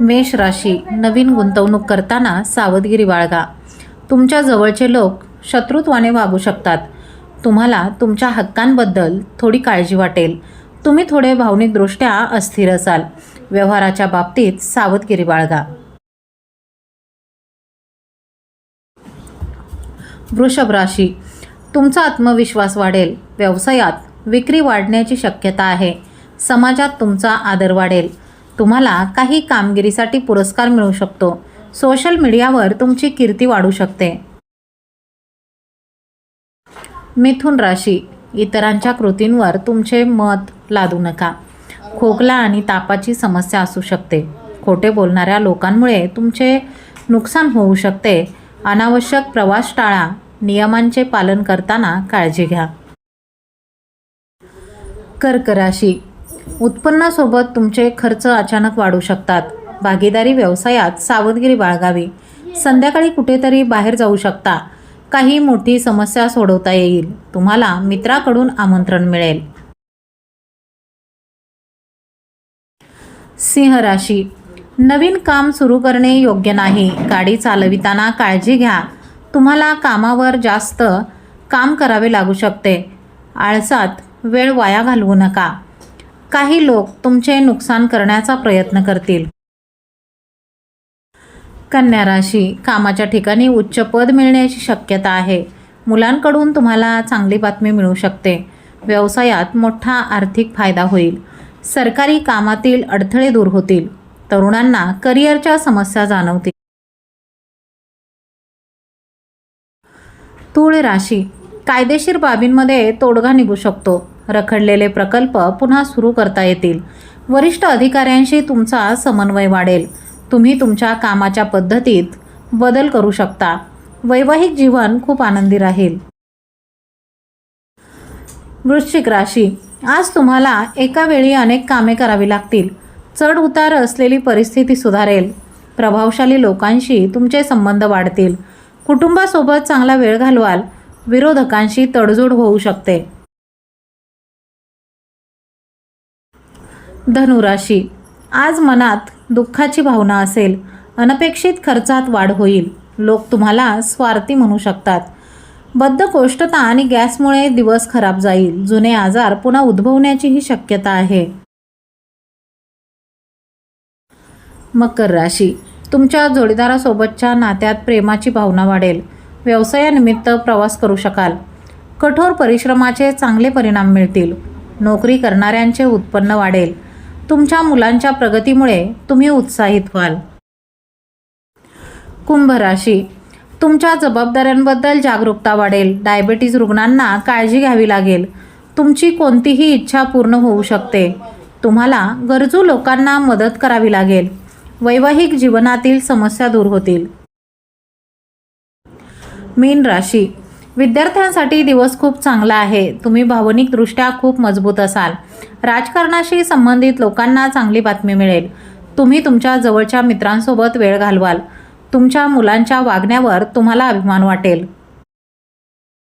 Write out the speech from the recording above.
मेष राशी नवीन गुंतवणूक करताना सावधगिरी बाळगा. तुमच्या जवळचे लोक शत्रुत्वाने वागू शकतात. तुम्हाला तुमच्या हक्कांबद्दल थोडी काळजी वाटेल. तुम्ही थोडे भावनिकदृष्ट्या अस्थिर असाल. व्यवहाराच्या बाबतीत सावधगिरी बाळगा. वृषभ राशी. तुमचा आत्मविश्वास वाढेल. व्यवसायात विक्री वाढण्याची शक्यता आहे. समाजात तुमचा आदर वाढेल. तुम्हाला काही कामगिरीसाठी पुरस्कार मिळू शकतो. सोशल मीडियावर तुमची कीर्ती वाढू शकते. मिथुन राशी. इतरांच्या कृतींवर तुमचे मत लादू नका. खोकला आणि तापाची समस्या असू शकते. खोटे बोलणाऱ्या लोकांमुळे तुमचे नुकसान होऊ शकते. अनावश्यक प्रवास टाळा. नियमांचे पालन करताना काळजी घ्या. कर्क राशी. उत्पन्नासोबत तुमचे खर्च अचानक वाढू शकतात. भागीदारी व्यवसायात सावधगिरी बाळगावी. संध्याकाळी कुठेतरी बाहेर जाऊ शकता. काही मोठी समस्या सोडवता येईल. तुम्हाला मित्राकडून आमंत्रण मिळेल. सिंह राशी. नवीन काम सुरू करणे योग्य नाही. गाडी चालविताना काळजी घ्या. तुम्हाला कामावर जास्त काम करावे लागू शकते. आळसात वेळ वाया घालवू नका. काही लोक तुमचे नुकसान करण्याचा प्रयत्न करतील. कन्या राशी कामाच्या ठिकाणी उच्च पद मिळण्याची शक्यता आहे. मुलांकडून तुम्हाला चांगली बातमी मिळू शकते. व्यवसायात मोठा आर्थिक फायदा होईल. सरकारी कामातील अडथळे दूर होतील. तरुणांना करिअरच्या समस्या जाणवतील. तूळ राशी कायदेशीर बाबींमध्ये तोडगा निघू शकतो. रखडलेले प्रकल्प पुन्हा सुरू करता येतील. वरिष्ठ अधिकाऱ्यांशी तुमचा समन्वय वाढेल. तुम्ही तुमच्या कामाच्या पद्धतीत बदल करू शकता. वैवाहिक जीवन खूप आनंदी राहील. वृश्चिक राशी. आज तुम्हाला एका वेळी अनेक कामे करावी लागतील. चढ उतार असलेली परिस्थिती सुधारेल. प्रभावशाली लोकांशी तुमचे संबंध वाढतील. कुटुंबासोबत चांगला वेळ घालवाल. विरोधकांशी तडजोड होऊ शकते. धनुराशी. आज मनात दुःखाची भावना असेल अनपेक्षित खर्चात वाढ होईल. लोक तुम्हाला स्वार्थी म्हणू शकतात. बद्धकोष्ठता आणि गॅसमुळे दिवस खराब जाईल. जुने आजार पुन्हा उद्भवण्याचीही शक्यता आहे. मकर राशी. तुमच्या जोडीदारासोबतच्या नात्यात प्रेमाची भावना वाढेल. व्यवसायानिमित्त प्रवास करू शकाल. कठोर परिश्रमाचे चांगले परिणाम मिळतील. नोकरी करणाऱ्यांचे उत्पन्न वाढेल. तुमच्या मुलांच्या प्रगतीमुळे तुम्ही उत्साहित व्हाल. कुंभ राशी. तुमच्या जबाबदाऱ्यांबद्दल जागरूकता वाढेल. डायबेटीज रुग्णांना काळजी घ्यावी लागेल. तुमची कोणतीही इच्छा पूर्ण होऊ शकते. तुम्हाला गरजू लोकांना मदत करावी लागेल. वैवाहिक जीवनातील समस्या दूर होतील. मीन राशी. विद्यार्थ्यांसाठी दिवस खूप चांगला आहे. तुम्ही भावनिकदृष्ट्या खूप मजबूत असाल. राजकारणाशी संबंधित लोकांना चांगली बातमी मिळेल. तुम्ही तुमच्या जवळच्या मित्रांसोबत वेळ घालवाल. तुमच्या मुलांच्या वागण्यावर तुम्हाला अभिमान वाटेल.